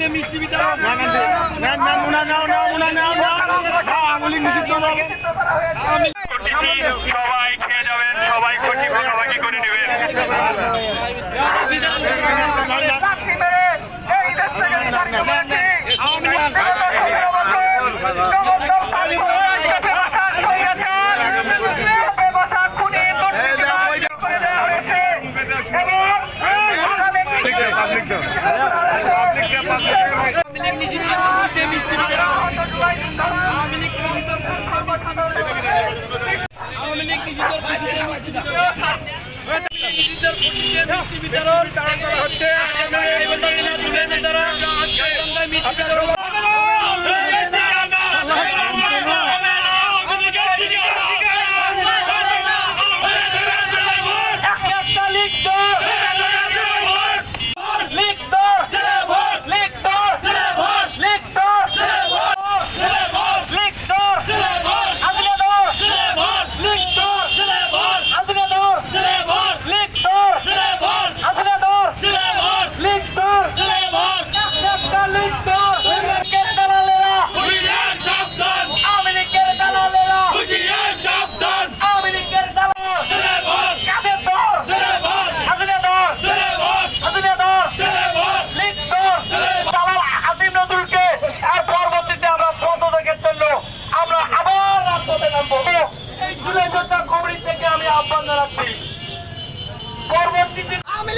বাড়িতে মিষ্টি বিতরণ না না না না না না না না না আঙুলি নিষিদ্ধ হবে খেয়ে যাবেন সবাই খুশি ভাগাভাগি করে নেবেন একটা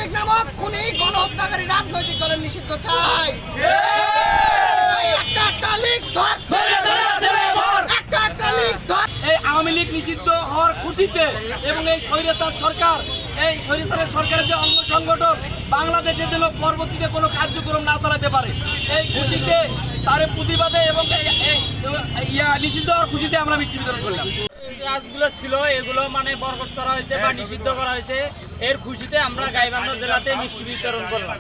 লীগ নামক কোন গণহত্যাকারী রাজনৈতিক দলের নিষিদ্ধ চাই। এই আওয়ামী লীগ নিষিদ্ধ হওয়ার খুশিতে এবং এই স্বৈরাচার সরকার এই স্বৈরাচারের সরকারের যে অঙ্গ সংগঠন বাংলাদেশের জন্য পরবর্তীতে কোনো কার্যক্রম না চালাতে পারে এই খুশিতে তার প্রতিবাদে এবং ইয়া নিষিদ্ধ হওয়ার খুশিতে আমরা মিষ্টি বিতরণ করলাম। কাজগুলো ছিল এগুলো মানে বরকট করা হয়েছে বা নিষিদ্ধ করা হয়েছে এর খুশিতে আমরা গাইবান্ধা জেলাতে মিষ্টি বিতরণ করলাম।